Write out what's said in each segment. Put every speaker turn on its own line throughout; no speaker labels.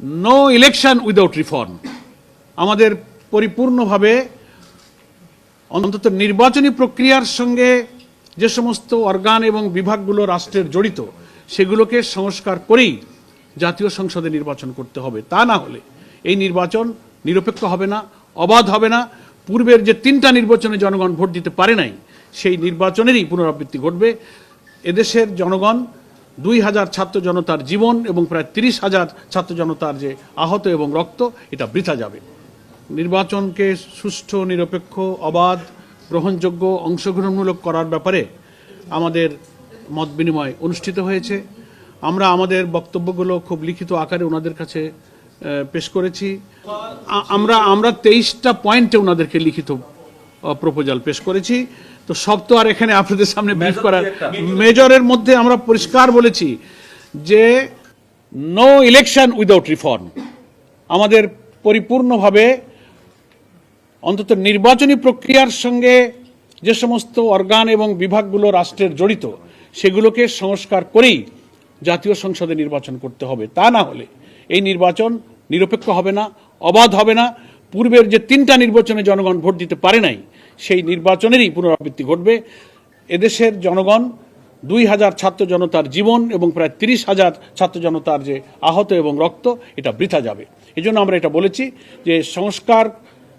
No election without reform আমাদের পরিপূর্ণভাবে অন্তত নির্বাচনী প্রক্রিয়ার সঙ্গে যে সমস্ত অর্গান এবং বিভাগগুলো রাষ্ট্রের জড়িত, সেগুলোকে সংস্কার করেই জাতীয় সংসদে নির্বাচন করতে হবে। তা না হলে এই নির্বাচন নিরপেক্ষ হবে না, অবাধ হবে না। পূর্বের যে তিনটা নির্বাচনে জনগণ ভোট দিতে পারে নাই, সেই নির্বাচনেরই পুনরাবৃত্তি ঘটবে। এদেশের জনগণ দুই হাজার ছাত্র জনতার জীবন এবং প্রায় তিরিশ হাজার ছাত্র জনতার যে আহত এবং রক্ত, এটা বৃথা যাবে। নির্বাচনকে সুষ্ঠু, নিরপেক্ষ, অবাধ, গ্রহণযোগ্য, অংশগ্রহণমূলক করার ব্যাপারে আমাদের মত বিনিময় অনুষ্ঠিত হয়েছে। আমরা আমাদের বক্তব্যগুলো খুব লিখিত আকারে ওনাদের কাছে পেশ করেছি। আমরা আমরা তেইশটা পয়েন্টে ওনাদেরকে লিখিত প্রপোজাল পেশ করেছি। তো সব তো আর এখানে আপনাদের সামনে ব্রিফ করার মেজরের মধ্যে আমরা পরিষ্কার বলেছি যে নো ইলেকশন উইদাউট রিফর্ম আমাদের পরিপূর্ণভাবে অন্তত নির্বাচনী প্রক্রিয়ার সঙ্গে যে সমস্ত অর্গান এবং বিভাগগুলো রাষ্ট্রের জড়িত সেগুলোকে সংস্কার করেই জাতীয় সংসদে নির্বাচন করতে হবে। তা না হলে এই নির্বাচন নিরপেক্ষ হবে না অবাধ হবে না। পূর্বের যে তিনটা নির্বাচনে জনগণ ভোট দিতে পারে নাই সেই নির্বাচনেরই পুনরাবৃত্তি ঘটবে। এদেশের জনগণ, দুই হাজার ছাত্র জনতার জীবন এবং প্রায় তিরিশ হাজার ছাত্র জনতার যে আহত এবং রক্ত, এটা বৃথা যাবে। এই জন্য আমরা এটা বলেছি যে সংস্কার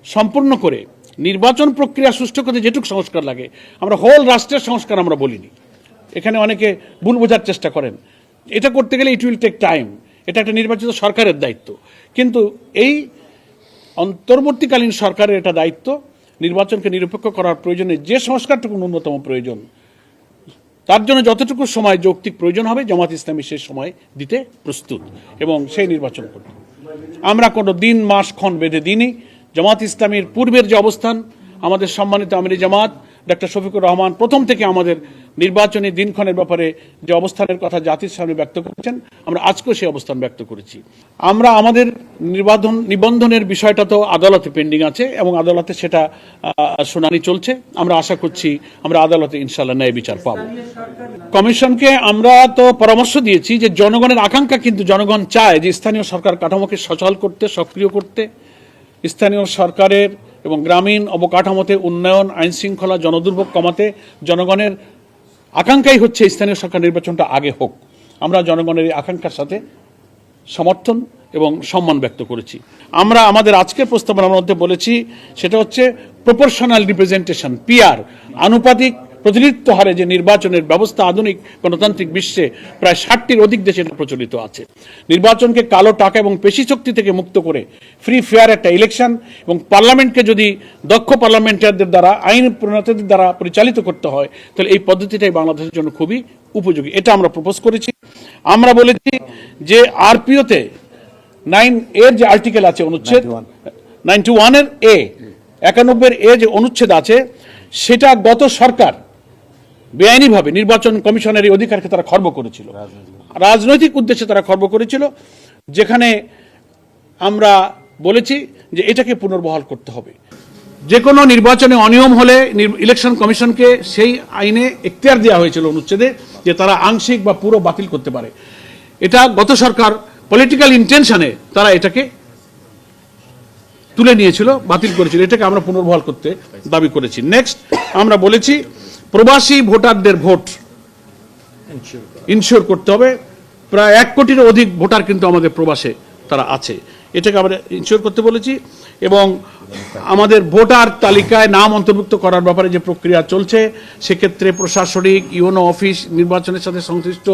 সম্পূর্ণ করে নির্বাচন প্রক্রিয়া সুষ্ঠু করতে যেটুকু সংস্কার লাগে, আমরা হোল রাষ্ট্রের সংস্কার আমরা বলিনি। এখানে অনেকে ভুল বোঝার চেষ্টা করেন। এটা করতে গেলে ইট উইল টেক টাইম এটা একটা নির্বাচিত সরকারের দায়িত্ব। কিন্তু এই অন্তর্বর্তীকালীন সরকারের এটা দায়িত্ব নির্বাচনকে নিরপেক্ষ করার প্রয়োজনে যে সংস্কারটুকু ন্যূনতম প্রয়োজন, তার জন্য যতটুকু সময়, যৌক্তিক প্রয়োজন হবে, জামাত ইসলামী সেই সময় দিতে প্রস্তুত এবং সেই নির্বাচন করবে। আমরা কোনো দিন, মাস, ক্ষণ বেঁধে দিনই জামাত ইসলামীর পূর্বের যে অবস্থান, আমাদের সম্মানিত আমিরি জামাত ডক্টর শফিকুর রহমান প্রথম থেকে আমাদের নির্বাচনী দিনক্ষণের ব্যাপারে যে অবস্থানের কথা জাতির সামনে ব্যক্ত করেছেন, আমরা আজকেও সেই অবস্থান ব্যক্ত করেছি। আমরা আমাদের নির্বাচন নিবন্ধনের বিষয়টা তো আদালতে পেন্ডিং আছে এবং আদালতে সেটা শুনানি চলছে। আমরা আশা করছি আমরা আদালতে ইনশাল্লাহ ন্যায় বিচার পাবো। কমিশনকে আমরা তো পরামর্শ দিয়েছি যে জনগণের আকাঙ্ক্ষা কিন্তু জনগণ চায় যে স্থানীয় সরকার কাঠামোকে সচল করতে, সক্রিয় করতে। স্থানীয় সরকারের এবং গ্রামীণ অবকাঠামোতে উন্নয়ন, আইন শৃঙ্খলা, জনদুর্ভোগ কমাতে জনগণের আকাঙ্ক্ষাই হচ্ছে স্থানীয় সরকার নির্বাচনটা আগে হোক। আমরা জনগণের এই আকাঙ্ক্ষার সাথে সমর্থন এবং সম্মান ব্যক্ত করেছি। আমরা আমাদের আজকের প্রস্তাবনার মধ্যে বলেছি, সেটা হচ্ছে প্রপোর্শনাল রিপ্রেজেন্টেশন পিআর আনুপাতিক প্রতিনিধিত্ব হারে যে নির্বাচনের ব্যবস্থা আধুনিক গণতান্ত্রিক বিশ্বে প্রায় ষাটটির অধিক দেশে প্রচলিত আছে। নির্বাচনকে কালো টাকা এবং পেশি শক্তি থেকে মুক্ত করে ফ্রি ফেয়ার একটা ইলেকশন এবং পার্লামেন্টকে যদি দক্ষ পার্লামেন্টারদের দ্বারা আইন প্রণেতাদের দ্বারা পরিচালিত করতে হয় তাহলে এই পদ্ধতিটাই বাংলাদেশের জন্য খুবই উপযোগী। এটা আমরা প্রপোজ করেছি। আমরা বলেছি যে আরপিওতে নাইন এর যে আর্টিকেল আছে অনুচ্ছেদ নাইনটি ওয়ানের এ একানব্বই এ যে অনুচ্ছেদ আছে সেটা গত সরকার বেআইনিভাবে নির্বাচন কমিশনের এই অধিকারকে তারা খর্ব করেছিল। রাজনৈতিক। উদ্দেশ্যে তারা খর্ব করেছিল যেখানে আমরা বলেছি যে এটাকে পুনর্বহাল করতে হবে। যে কোনো নির্বাচনে অনিয়ম হলে ইলেকশন কমিশনকে সেই আইনে এখতিয়ার দেওয়া হয়েছিল অনুচ্ছেদে যে তারা আংশিক বা পুরো বাতিল করতে পারে। এটা গত সরকার পলিটিক্যাল ইন্টেনশনে তারা এটাকে তুলে নিয়েছিল বাতিল করেছিল। এটাকে আমরা পুনর্বহাল করতে দাবি করেছি। নেক্সট আমরা বলেছি প্রবাসী ভোটারদের ভোট ইনশিওর করতে হবে। প্রায় এক কোটির অধিক ভোটার কিন্তু আমাদের প্রবাসে তারা আছে। এটাকে আমরা ইনশিওর করতে বলেছি এবং আমাদের ভোটার তালিকায় নাম অন্তর্ভুক্ত করার ব্যাপারে যে প্রক্রিয়া চলছে, সেক্ষেত্রে প্রশাসনিক, ইউনো অফিস, নির্বাচনের সাথে সংশ্লিষ্ট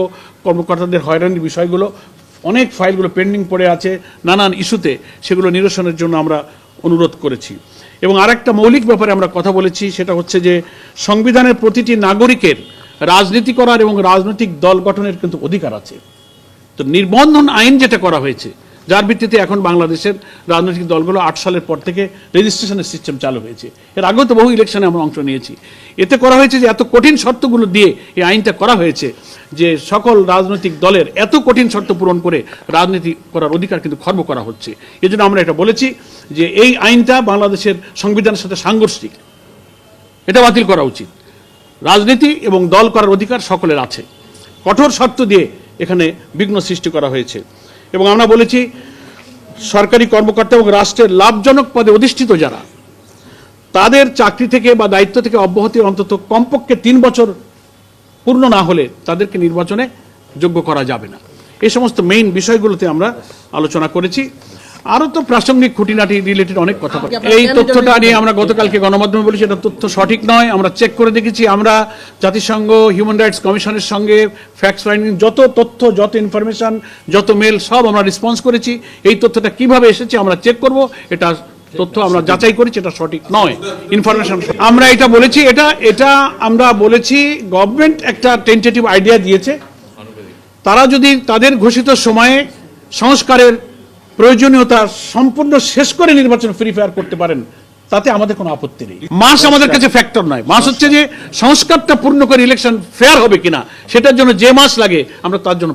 কর্মকর্তাদের হয়রানির বিষয়গুলো, অনেক ফাইলগুলো পেন্ডিং পড়ে আছে, নানান ইস্যুতে সেগুলো নিরসনের জন্য আমরা অনুরোধ করেছি। এবং আর একটা মৌলিক ব্যাপারে আমরা কথা বলেছি, সেটা হচ্ছে যে সংবিধানের প্রতিটি নাগরিকের রাজনীতি করার এবং রাজনৈতিক দল গঠনের কিন্তু অধিকার আছে। তো নির্বন্ধন আইন যেটা করা হয়েছে যার ভিত্তিতে এখন বাংলাদেশের রাজনৈতিক দলগুলো আট সালের পর থেকে রেজিস্ট্রেশনের সিস্টেম চালু হয়েছে। এর আগেও তো বহু ইলেকশনে আমরা অংশ নিয়েছি। এতে করা হয়েছে যে এত কঠিন শর্তগুলো দিয়ে এই আইনটা করা হয়েছে যে সকল রাজনৈতিক দলের এত কঠিন শর্ত পূরণ করে রাজনীতি করার অধিকার কিন্তু খর্ব করা হচ্ছে। এই জন্য আমরা এটা বলেছি যে এই আইনটা বাংলাদেশের সংবিধানের সাথে সাংঘর্ষিক। এটা বাতিল করা উচিত। রাজনীতি এবং দল করার অধিকার সকলের আছে। কঠোর শর্ত দিয়ে এখানে বিঘ্ন সৃষ্টি করা হয়েছে। এবং আমরা বলেছি সরকারি কর্মকর্তা এবং রাষ্ট্রের লাভজনক পদে অধিষ্ঠিত যারা, তাদের চাকরি থেকে বা দায়িত্ব থেকে অব্যাহতি অন্তত কমপক্ষে তিন বছর পূর্ণ না হলে তাদেরকে নির্বাচনে যোগ্য করা যাবে না। এই সমস্ত মেইন বিষয়গুলোতে আমরা আলোচনা করেছি। আরও তো প্রাসঙ্গিক খুঁটিনাটি রিলেটেড অনেক কথা বলা। এই তথ্যটা নিয়ে আমরা গতকালকে গণমাধ্যমে বলেছি এটা তথ্য সঠিক নয়। আমরা চেক করে দেখেছি আমরা জাতিসংঘ হিউম্যান রাইটস কমিশনের সঙ্গে ফ্যাক্টস ফাইন্ডিং যত তথ্য যত ইনফরমেশন যত মেল সব আমরা রেসপন্স করেছি। এই তথ্যটা কীভাবে এসেছে আমরা চেক করব এটা তথ্য আমরা যাচাই করেছি এটা সঠিক নয়। ইনফরমেশন আমরা এটা বলেছি এটা এটা আমরা বলেছি গভর্নমেন্ট একটা টেন্টেটিভ আইডিয়া দিয়েছে। তারা যদি তাদের ঘোষিত সময়ে সংস্কারের প্রয়োজনীয়তা সম্পূর্ণ শেষ করে নির্বাচন ফ্রি ফায়ার করতে পারেন, তাতে আমাদের কোনো আপত্তি নেই। মাস আমাদের কাছে ফ্যাক্টর নয়। মাস হচ্ছে যে সংস্কারটা পূর্ণ করে ইলেকশন ফেয়ার হবে কিনা, সেটার জন্য যে মাস লাগে, আমরা তার জন্য